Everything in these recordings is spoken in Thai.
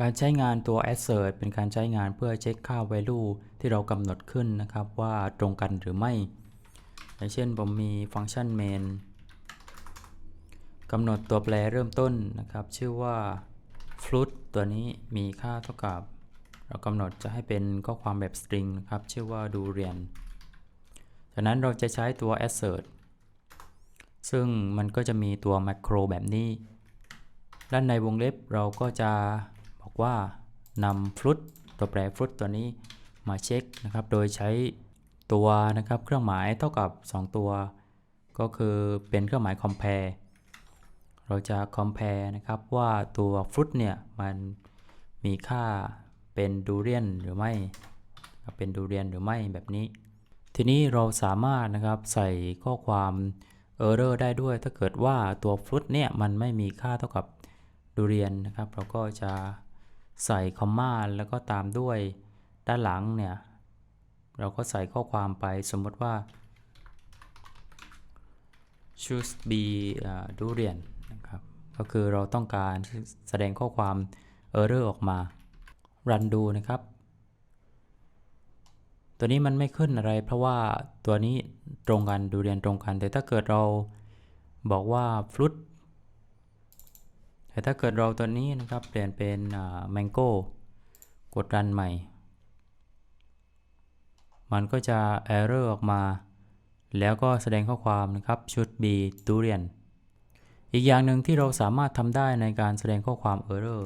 การใช้งานตัว assert เป็นการใช้งานเพื่อเช็คค่า value ที่เรากำหนดขึ้นนะครับว่าตรงกันหรือไม่ อย่างเช่นผมมีฟังก์ชัน main กำหนดตัวแปรเริ่มต้นนะครับ ชื่อว่า float ตัวนี้มีค่าเท่ากับ เรากำหนดจะให้เป็นข้อความแบบ string นะครับ ชื่อว่า durian จากนั้นเราจะใช้ตัว assert ซึ่งมันก็จะมีตัว macro แบบนี้ ด้านในวงเล็บเราก็จะ ว่านำ float ตัวแปร float ตัวนี้มาเช็คนะครับ โดยใช้ตัวนะครับเครื่องหมายเท่ากับ 2 ตัว ก็คือเป็นเครื่องหมาย compare เราจะ compare นะครับว่าตัว fruit เนี่ยมันมีค่าเป็น durian หรือไม่ เป็น durian หรือไม่แบบนี้ ทีนี้เราสามารถนะครับใส่ข้อความ error ได้ด้วยถ้าเกิดว่าตัว fruit เนี่ยมันไม่มีค่าเท่ากับ durian นะครับ เราก็จะ ใส่คอมมาแล้วก็ตามด้วยด้านหลังเนี่ย เราก็ใส่ข้อความไปสมมติว่า choose be uh, durian นะครับ ก็คือเราต้องการแสดงข้อความ error ออกมา รันดูนะครับ ตัวนี้มันไม่ขึ้นอะไร เพราะว่าตัวนี้ตรงกันดูเรียนตรงกัน แต่ถ้าเกิดเราบอกว่า fruit แต่ถ้าเกิดเราตัวนี้นะครับเปลี่ยนเป็น mango กดรันใหม่ มันก็จะ error ออกมา แล้วก็แสดงข้อความนะครับ should be durian อีกอย่างหนึ่งที่เราสามารถทำได้ในการแสดงข้อความ error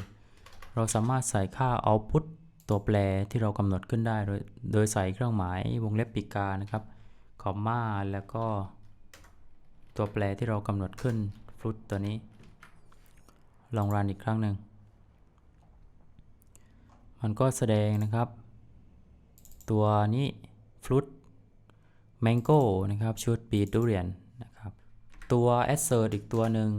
เราสามารถใส่ค่า output ตัวแปรที่เรากำหนดขึ้นได้ โดยโดยใส่เครื่องหมายวงเล็บปีกานะครับคอมมาแล้วก็ ตัวแปรที่เรากำหนดขึ้น fruit ตัวนี้ ลองรันอีกครั้งหนึ่ง มันก็แสดงนะครับ ตัวนี้ fruit mango นะครับ should be durian นะครับ ตัว assert อีกตัวหนึ่ง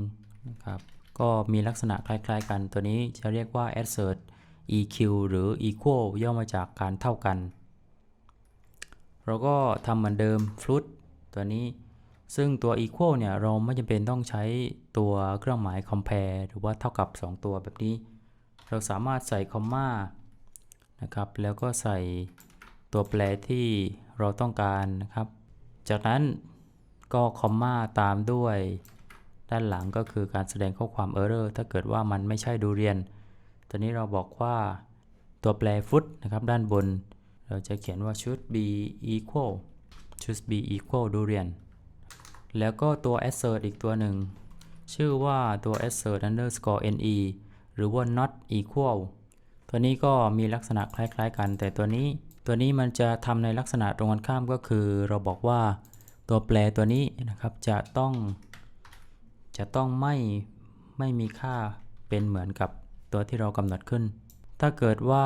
นะครับก็มีลักษณะคล้ายๆกัน ตัวนี้จะเรียกว่า assert eq หรือ equal ย่อมาจากการเท่ากัน เราก็ทำเหมือนเดิม fruit ตัวนี้ ซึ่งตัว equal เนี่ยเราไม่จำเป็นต้องใช้ตัวเครื่องหมาย compare หรือว่าเท่ากับ 2 ตัวแบบนี้ เราสามารถใส่คอมมานะครับแล้วก็ใส่ตัวแปรที่เราต้องการนะครับ จากนั้นก็คอมมาตามด้วยด้านหลังก็คือการแสดงข้อความ error ถ้าเกิดว่ามันไม่ใช่ดูเรียน ตอนนี้เราบอกว่าตัวแปร foot นะครับด้านบน เราจะเขียนว่า should be equal should be equal durian แล้วก็ตัว assert อีกตัวหนึ่ง ชื่อว่าตัว assert underscore ne หรือว่า not equal ตัวนี้ก็มีลักษณะคล้ายๆกัน แต่ตัวนี้ตัวนี้มันจะทำในลักษณะตรงกันข้ามก็คือ เราบอกว่าตัวแปรตัวนี้นะครับจะต้อง จะต้องไม่ไม่มีค่าเป็นเหมือนกับตัวที่เรากำหนดขึ้น ถ้าเกิดว่า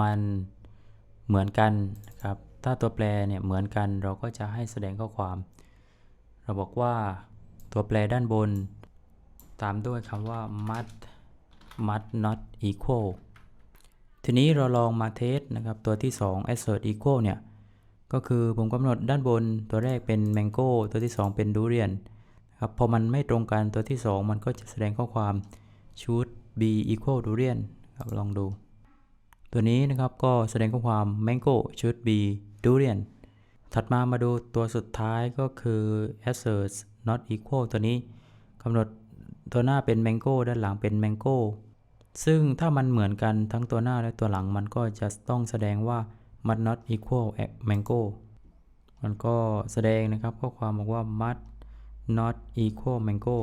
มันเหมือนกันนะครับ ถ้าตัวแปรเนี่ยเหมือนกันเราก็จะให้แสดงข้อความ เราบอกว่าตัวแปรด้านบน ตามด้วยคำว่า must must not equal ทีนี้เราลองมาเทสนะครับ ตัวที่ 2 assert equal เนี่ย ก็คือผมกำหนดด้านบนตัวแรกเป็น mango ตัวที่ 2 เป็น durian ครับพอมันไม่ตรงกันตัวที่ 2 มันก็จะแสดงข้อความ should be equal durian ครับลองดู ตัวนี้นะครับก็แสดงข้อความ mango should be durian ถัดมามาดูตัวสุดท้ายก็คือ assert not equal ตัวนี้กำหนดตัวหน้าเป็น mango ด้านหลังเป็น mango ซึ่งถ้ามันเหมือนกันทั้งตัวหน้าและตัวหลังมันก็จะต้องแสดงว่า must not equal mango มันก็แสดงนะครับข้อความบอกว่า must not equal mango